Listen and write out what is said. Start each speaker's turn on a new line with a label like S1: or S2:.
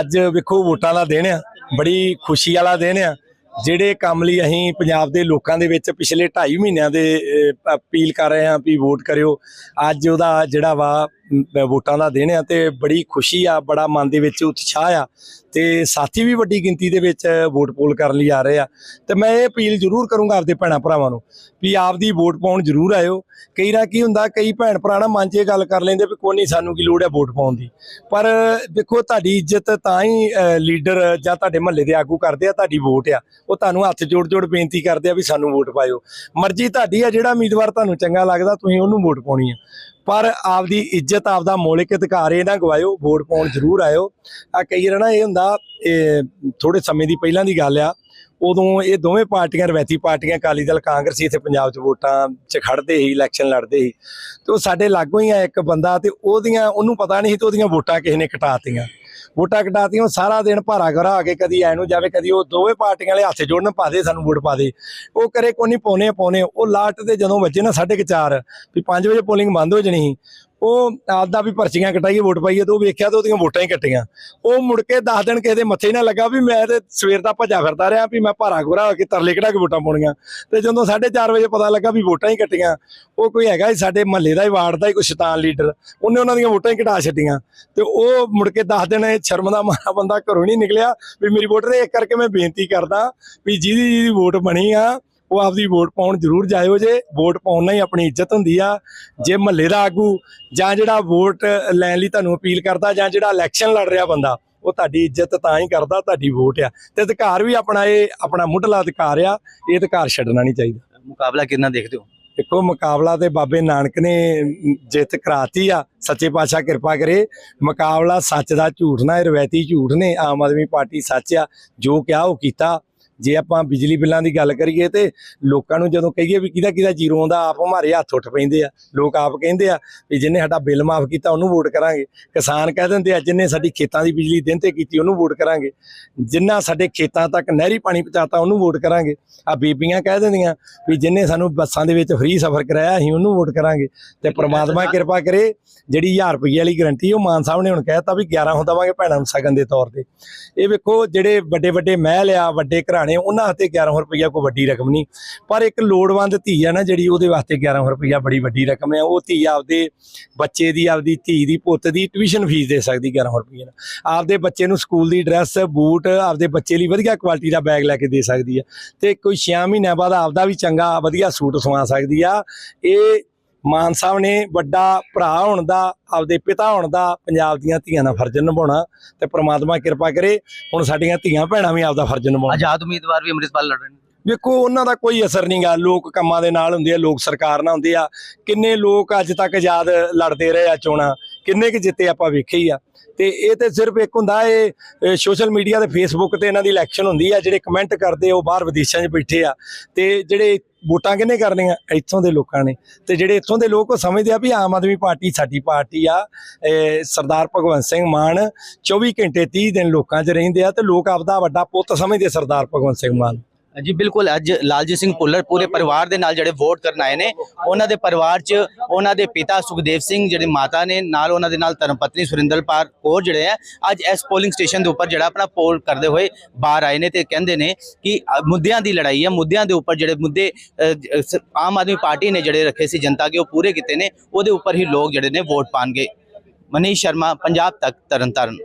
S1: ਅੱਜ ਵੇਖੋ ਵੋਟਾਂ ਦਾ ਦਿਨ ਆ, ਬੜੀ ਖੁਸ਼ੀ ਵਾਲਾ ਦਿਨ ਆ। ਜਿਹੜੇ ਕੰਮ ਲਈ ਅਸੀਂ ਪੰਜਾਬ ਦੇ ਲੋਕਾਂ ਦੇ ਵਿੱਚ ਪਿਛਲੇ 2.5 ਮਹੀਨਿਆਂ ਦੇ ਅਪੀਲ ਕਰ ਰਹੇ ਹਾਂ ਵੀ ਵੋਟ ਕਰਿਓ। ਅੱਜ ਉਹਦਾ ਜਿਹੜਾ ਵਾ ਵੋਟਾਂ ਦਾ ਦਿਨ ਆ ਤੇ ਬੜੀ ਖੁਸ਼ੀ ਆ, ਬੜਾ ਮਨ ਦੇ ਵਿੱਚ ਉਤਸ਼ਾਹ ਆ ਤੇ ਸਾਥੀ ਵੀ ਵੱਡੀ ਗਿਣਤੀ ਦੇ ਵਿੱਚ ਵੋਟ ਪੋਲ ਕਰਨ ਲਈ ਆ ਰਹੇ ਆ। ਤੇ ਮੈਂ ਇਹ ਅਪੀਲ ਜ਼ਰੂਰ ਕਰੂੰਗਾ ਆਪਦੇ ਭੈਣਾਂ ਭਰਾਵਾਂ ਨੂੰ ਵੀ ਆਪਦੀ ਵੋਟ ਪਾਉਣ ਜ਼ਰੂਰ ਆਇਓ। ਕਈ ਨਾ ਕੀ ਹੁੰਦਾ, ਕਈ ਭੈਣ ਭਰਾ ਨਾ ਮਨ 'ਚ ਇਹ ਗੱਲ ਕਰ ਲੈਂਦੇ ਵੀ ਕੋਈ ਨਹੀਂ ਸਾਨੂੰ ਕੀ ਲੋੜ ਹੈ ਵੋਟ ਪਾਉਣ ਦੀ। ਪਰ ਦੇਖੋ ਤੁਹਾਡੀ ਇੱਜ਼ਤ ਤਾਂ ਹੀ ਲੀਡਰ ਜਾਂ ਤੁਹਾਡੇ ਮਹੱਲੇ ਦੇ ਆਗੂ ਕਰਦੇ ਆ, ਤੁਹਾਡੀ ਵੋਟ ਆ। ਉਹ ਤੁਹਾਨੂੰ ਹੱਥ ਜੋੜ ਜੋੜ ਬੇਨਤੀ ਕਰਦੇ ਆ ਵੀ ਸਾਨੂੰ ਵੋਟ ਪਾਇਓ। ਮਰਜ਼ੀ ਤੁਹਾਡੀ ਆ ਜਿਹੜਾ ਉਮੀਦਵਾਰ ਤੁਹਾਨੂੰ ਚੰਗਾ ਲੱਗਦਾ, ਤੁਸੀਂ ਉਹਨੂੰ ਵੋਟ ਪਾਉਣੀ ਆ। ਪਰ ਆਪਦੀ ਇੱਜ਼ਤ ਆਪਦਾ ਮੌਲਿਕ ਅਧਿਕਾਰ ਇਹਨਾਂ ਗਵਾਇਓ ਵੋਟ ਪਾਉਣ ਜ਼ਰੂਰ ਆਇਓ। ਆ ਕਈ ਵਾਰ ਇਹ ਹੁੰਦਾ ਇਹ ਥੋੜੇ ਸਮੇਂ ਦੀ ਪਹਿਲਾਂ ਦੀ ਗੱਲ ਆ ਉਦੋਂ ਇਹ ਦੋਵੇਂ ਪਾਰਟੀਆਂ ਰਵੈਤੀ ਪਾਰਟੀਆਂ ਅਕਾਲੀ ਦਲ ਕਾਂਗਰਸੀ ਇੱਥੇ ਪੰਜਾਬ 'ਚ ਵੋਟਾਂ 'ਚ ਖੜਦੇ ਸੀ ਇਲੈਕਸ਼ਨ ਲੜਦੇ ਸੀ। ਤੇ ਉਹ ਸਾਡੇ ਲਾਗੋਂ ਹੀ ਆ ਇੱਕ ਬੰਦਾ ਤੇ ਉਹਦੀਆਂ ਉਹਨੂੰ ਪਤਾ ਨਹੀਂ ਸੀ ਤੇ ਉਹਦੀਆਂ ਵੋਟਾਂ ਕਿਸੇ ਨੇ ਕਟਾਤੀਆਂ ਵੋਟਾਂ ਕਟਾਤੀਆਂ ਉਹ ਸਾਰਾ ਦਿਨ ਭਾਰਾ ਘਰਾ ਕੇ ਕਦੀ ਐ ਨੂੰ ਜਾਵੇ ਕਦੀ ਉਹ ਦੋਵੇਂ ਪਾਰਟੀਆਂ ਵਾਲੇ ਹੱਥ ਜੋੜਨ ਪਾ ਦੇ ਸਾਨੂੰ ਵੋਟ ਪਾ ਦੇ। ਉਹ ਕਰੇ ਕੋਈ ਨਹੀਂ ਪਾਉਣੇ ਆ, ਪਾਉਣੇ ਉਹ ਲਾਟ ਤੇ ਜਦੋਂ ਵੱਜੇ ਨਾ 4:30 ਵੀ 5 ਵਜੇ ਪੋਲਿੰਗ ਬੰਦ ਹੋ ਜਣੀ ਸੀ ਉਹ ਆਪਦਾ ਵੀ ਪਰਚੀਆਂ ਕਟਾਈਏ, ਵੋਟ ਪਾਈਏ ਤੇ ਉਹ ਵੇਖਿਆ ਤੇ ਉਹਦੀਆਂ ਵੋਟਾਂ ਹੀ ਕੱਟੀਆਂ। ਉਹ ਮੁੜ ਕੇ 10 ਦਿਨ ਕਿਸੇ ਦੇ ਮੱਥੇ ਨਾ ਲੱਗਾ ਵੀ ਮੈਂ ਤੇ ਸਵੇਰ ਦਾ ਭੱਜਾ ਫਿਰਦਾ ਰਿਹਾ ਵੀ ਮੈਂ ਭਾਰਾ ਗੋਰਾ ਹੋ ਕੇ ਤਰਲੇ ਕਢਾ ਕੇ ਵੋਟਾਂ ਪਾਉਣੀਆਂ। ਤੇ ਜਦੋਂ 4:30 ਵਜੇ ਪਤਾ ਲੱਗਾ ਵੀ ਵੋਟਾਂ ਹੀ ਕੱਟੀਆਂ, ਉਹ ਕੋਈ ਹੈਗਾ ਸਾਡੇ ਮਹੱਲੇ ਦਾ ਹੀ ਵਾਰਡ ਦਾ ਹੀ ਕੋਈ ਸ਼ੈਤਾਨ ਲੀਡਰ, ਉਹਨੇ ਉਹਨਾਂ ਦੀਆਂ ਵੋਟਾਂ ਹੀ ਘਟਾ ਛੱਡੀਆਂ। ਤੇ ਉਹ ਮੁੜ ਕੇ 10 ਦਿਨ ਇਹ ਸ਼ਰਮ ਦਾ ਮਾਰਾ ਬੰਦਾ ਘਰੋਂ ਨਹੀਂ ਨਿਕਲਿਆ ਵੀ ਮੇਰੀ ਵੋਟ ਦੇ ਇੱਕ ਕਰਕੇ ਮੈਂ ਬੇਨਤੀ ਕਰਦਾ ਵੀ ਜਿਹਦੀ ਜਿਹਦੀ ਵੋਟ ਬਣੀ ਆ ਉਹ ਆਪਦੀ ਵੋਟ ਪਾਉਣ ਜ਼ਰੂਰ ਜਾਇਓ ਜੇ। ਵੋਟ ਪਾਉਣ ਨਾਲ ਹੀ ਆਪਣੀ ਇੱਜ਼ਤ ਹੁੰਦੀ ਆ। ਜੇ ਮਹੱਲੇ ਦਾ ਆਗੂ ਜਾਂ ਜਿਹੜਾ ਵੋਟ ਲੈਣ ਲਈ ਤੁਹਾਨੂੰ ਅਪੀਲ ਕਰਦਾ ਜਾਂ ਜਿਹੜਾ ਇਲੈਕਸ਼ਨ ਲੜ ਰਿਹਾ ਬੰਦਾ ਉਹ ਤੁਹਾਡੀ ਇੱਜ਼ਤ ਤਾਂ ਹੀ ਕਰਦਾ ਤੁਹਾਡੀ ਵੋਟ ਆ। ਤੇ ਅਧਿਕਾਰ ਵੀ ਆਪਣਾ ਇਹ ਆਪਣਾ ਮੁੱਢਲਾ ਅਧਿਕਾਰ ਆ ਇਹ ਅਧਿਕਾਰ ਛੱਡਣਾ ਨਹੀਂ ਚਾਹੀਦਾ।
S2: ਮੁਕਾਬਲਾ ਕਿੰਨਾ ਦੇਖਦੇ ਹੋ?
S1: ਦੇਖੋ ਮੁਕਾਬਲਾ ਤੇ ਬਾਬੇ ਨਾਨਕ ਨੇ ਜਿੱਤ ਕਰਾਤੀ ਆ। ਸੱਚੇ ਪਾਤਸ਼ਾਹ ਕਿਰਪਾ ਕਰੇ। ਮੁਕਾਬਲਾ ਸੱਚ ਦਾ ਝੂਠ ਨਾ ਇਹ ਰਵਾਇਤੀ ਝੂਠ ਨੇ। ਆਮ ਆਦਮੀ ਪਾਰਟੀ ਸੱਚ ਆ। ਜੋ ਕਿਹਾ ਉਹ ਕੀਤਾ। ਜੇ ਆਪਾਂ ਬਿਜਲੀ ਬਿੱਲਾਂ ਦੀ ਗੱਲ ਕਰੀਏ ਤੇ ਲੋਕਾਂ ਨੂੰ ਜਦੋਂ ਕਹੀਏ ਵੀ ਕਿਹਦਾ ਕਿਹਦਾ ਜ਼ੀਰੋ ਆਉਂਦਾ ਆਪ ਹਮਾਰੇ ਹੱਥ ਉੱਠ ਪੈਂਦੇ ਆ ਲੋਕ ਆਪ ਕਹਿੰਦੇ ਆ ਵੀ ਜਿੰਨੇ ਸਾਡਾ ਬਿੱਲ ਮਾਫ ਕੀਤਾ ਉਹਨੂੰ ਵੋਟ ਕਰਾਂਗੇ। ਕਿਸਾਨ ਕਹਿ ਦਿੰਦੇ ਆ ਜਿੰਨੇ ਸਾਡੀ ਖੇਤਾਂ ਦੀ ਬਿਜਲੀ ਦਿਨ ਤੇ ਕੀਤੀ ਉਹਨੂੰ ਵੋਟ ਕਰਾਂਗੇ। ਜਿੰਨਾ ਸਾਡੇ ਖੇਤਾਂ ਤੱਕ ਨਹਿਰੀ ਪਾਣੀ ਪਹੁੰਚਾਤਾ ਉਹਨੂੰ ਵੋਟ ਕਰਾਂਗੇ। ਆ ਬੀਬੀਆਂ ਕਹਿ ਦਿੰਦੀਆਂ ਵੀ ਜਿੰਨੇ ਸਾਨੂੰ ਬੱਸਾਂ ਦੇ ਵਿੱਚ ਫ੍ਰੀ ਸਫ਼ਰ ਕਰਾਇਆ ਅਸੀਂ ਉਹਨੂੰ ਵੋਟ ਕਰਾਂਗੇ। ਤੇ ਪ੍ਰਮਾਤਮਾ ਕਿਰਪਾ ਕਰੇ ਜਿਹੜੀ 1000 ਰੁਪਏ ਵਾਲੀ ਗਰੰਟੀ ਉਹ ਮਾਨ ਸਾਹਿਬ ਨੇ ਹੁਣ ਕਹਿਤਾ ਵੀ 11 ਹੁੰਦਾ ਦਵਾਂਗੇ ਭੈਣਾਂ ਨੂੰ ਸਗਨ ਦੇ ਤੌਰ ਤੇ। ਇਹ ਵੇਖੋ ਜਿਹੜੇ ਵੱਡੇ ਵੱਡੇ ਮਹਿਲ ਆ ਵੱਡੇ ਘਰਾਣੇ ਉਹਨਾਂ ਹੱਥੇ 1100 ਰੁਪਈਆ ਕੋਈ ਵੱਡੀ ਰਕਮ ਨਹੀਂ। ਪਰ ਇੱਕ ਲੋੜਵੰਦ ਧੀ ਆ ਨਾ, ਜਿਹੜੀ ਉਹਦੇ ਵਾਸਤੇ 1100 ਰੁਪਈਆ ਬੜੀ ਵੱਡੀ ਰਕਮ ਆ, ਉਹ ਧੀ ਆਪਦੇ ਬੱਚੇ ਦੀ, ਆਪਦੀ ਧੀ ਦੀ ਪੁੱਤ ਦੀ ਟਿਊਸ਼ਨ ਫੀਸ ਦੇ ਸਕਦੀ 1100 ਰੁਪਈਏ ਨਾਲ। ਆਪਦੇ ਬੱਚੇ ਨੂੰ ਸਕੂਲ ਦੀ ਡਰੈਸ ਬੂਟ, ਆਪਦੇ ਬੱਚੇ ਲਈ ਵਧੀਆ ਕੁਆਲਿਟੀ ਦਾ ਬੈਗ ਲੈ ਕੇ ਦੇ ਸਕਦੀ ਆ। ਤੇ ਕੋਈ 6 ਮਹੀਨਿਆਂ ਬਾਅਦ ਆਪਦਾ ਵੀ ਚੰਗਾ, ਵਧੀਆ ਸੂਟ ਸਵਾ ਸਕਦੀ ਆ। ਇਹ ਮਾਨ ਸਾਹਿਬ ਨੇ ਵੱਡਾ ਭਰਾ ਹੋਣ ਦਾ ਆਪਦੇ ਪਿਤਾ ਹੋਣ ਦਾ ਪੰਜਾਬ ਦੀਆਂ ਧੀਆਂ ਦਾ ਫਰਜ਼ ਨਿਭਾਉਣਾ ਤੇ ਪ੍ਰਮਾਤਮਾ ਕਿਰਪਾ ਕਰੇ ਹੁਣ ਸਾਡੀਆਂ ਧੀਆਂ ਭੈਣਾਂ ਵੀ ਆਪਦਾ ਫਰਜ਼ ਨਿਭਾਉਣ।
S2: ਆਜ਼ਾਦ ਉਮੀਦਵਾਰ ਵੀ ਅੰਮ੍ਰਿਤਪਾਲ ਲੜ ਰਹੇ ਨੇ।
S1: ਵੇਖੋ ਉਹਨਾਂ ਦਾ ਕੋਈ ਅਸਰ ਨਹੀਂਗਾ ਲੋਕ ਕੰਮਾਂ ਦੇ ਨਾਲ ਹੁੰਦੇ ਆ ਲੋਕ ਸਰਕਾਰ ਨਾਲ ਹੁੰਦੇ ਆ। ਕਿੰਨੇ ਲੋਕ ਅੱਜ ਤੱਕ ਆਜ਼ਾਦ ਲੜਦੇ ਰਹੇ ਆ ਚੋਣਾਂ ਕਿੰਨੇ ਕੁ ਜਿੱਤੇ ਆਪਾਂ ਵੇਖੇ ਹੀ ਆ। ਤੇ ਇਹ ਤੇ ਸਿਰਫ ਇੱਕ ਹੁੰਦਾ ਇਹ ਸੋਸ਼ਲ ਮੀਡੀਆ ਤੇ ਫੇਸਬੁੱਕ ਤੇ ਇਹਨਾਂ ਦੀ ਇਲੈਕਸ਼ਨ ਹੁੰਦੀ ਆ ਜਿਹੜੇ ਕਮੈਂਟ ਕਰਦੇ ਆ, ਉਹ ਬਾਹਰ ਵਿਦੇਸ਼ਾਂ 'ਚ ਬੈਠੇ ਆ। ਤੇ ਜਿਹੜੇ ਵੋਟਾਂ ਕਿਹਨੇ ਕਰਨੀਆਂ? ਇੱਥੋਂ ਦੇ ਲੋਕਾਂ ਨੇ। ਤੇ ਜਿਹੜੇ ਇੱਥੋਂ ਦੇ ਲੋਕ ਉਹ ਸਮਝਦੇ ਆ ਵੀ ਆਮ ਆਦਮੀ ਪਾਰਟੀ ਸਾਡੀ ਪਾਰਟੀ ਆ। ਸਰਦਾਰ ਭਗਵੰਤ ਸਿੰਘ ਮਾਨ 24 ਘੰਟੇ 30 ਦਿਨ ਲੋਕਾਂ 'ਚ ਰਹਿੰਦੇ ਆ ਤੇ ਲੋਕ ਆਪਦਾ ਵੱਡਾ ਪੁੱਤ ਸਮਝਦੇ ਸਰਦਾਰ ਭਗਵੰਤ ਸਿੰਘ ਮਾਨ।
S2: ਜੀ, ਬਿਲਕੁਲ, ਅੱਜ ਲਾਲਜੀਤ ਸਿੰਘ ਭੁੱਲਰ ਪੂਰੇ ਪਰਿਵਾਰ ਦੇ ਨਾਲ ਜਿਹੜੇ ਵੋਟ ਕਰਨ ਆਏ ਨੇ, ਉਹਨਾਂ ਦੇ ਪਰਿਵਾਰ 'ਚ ਉਹਨਾਂ ਦੇ ਪਿਤਾ ਸੁਖਦੇਵ ਸਿੰਘ, ਜਿਹੜੇ ਮਾਤਾ ਨੇ, ਨਾਲ ਉਹਨਾਂ ਦੇ ਨਾਲ ਧਰਮਪਤਨੀ ਸੁਰਿੰਦਰਪਾਲ ਕੌਰ ਜਿਹੜੇ ਆ, ਅੱਜ ਇਸ ਪੋਲਿੰਗ ਸਟੇਸ਼ਨ ਦੇ ਉੱਪਰ ਜਿਹੜਾ ਆਪਣਾ ਪੋਲ ਕਰਦੇ ਹੋਏ ਬਾਹਰ ਆਏ ਨੇ ਤੇ ਕਹਿੰਦੇ ਨੇ ਕਿ ਮੁੱਦਿਆਂ ਦੀ ਲੜਾਈ ਹੈ ਮੁੱਦਿਆਂ ਦੇ ਉੱਪਰ ਜਿਹੜੇ ਮੁੱਦੇ ਆਮ ਆਦਮੀ ਪਾਰਟੀ ਨੇ ਜਿਹੜੇ ਰੱਖੇ ਸੀ ਜਨਤਾ ਕੇ, ਉਹ ਪੂਰੇ ਕੀਤੇ ਨੇ, ਉਹਦੇ ਉੱਪਰ ਹੀ ਲੋਕ ਜਿਹੜੇ ਨੇ ਵੋਟ ਪਾਣਗੇ। ਮਨੀਸ਼ ਸ਼ਰਮਾ, ਪੰਜਾਬ ਤੱਕ, ਤਰਨਤਾਰਨ।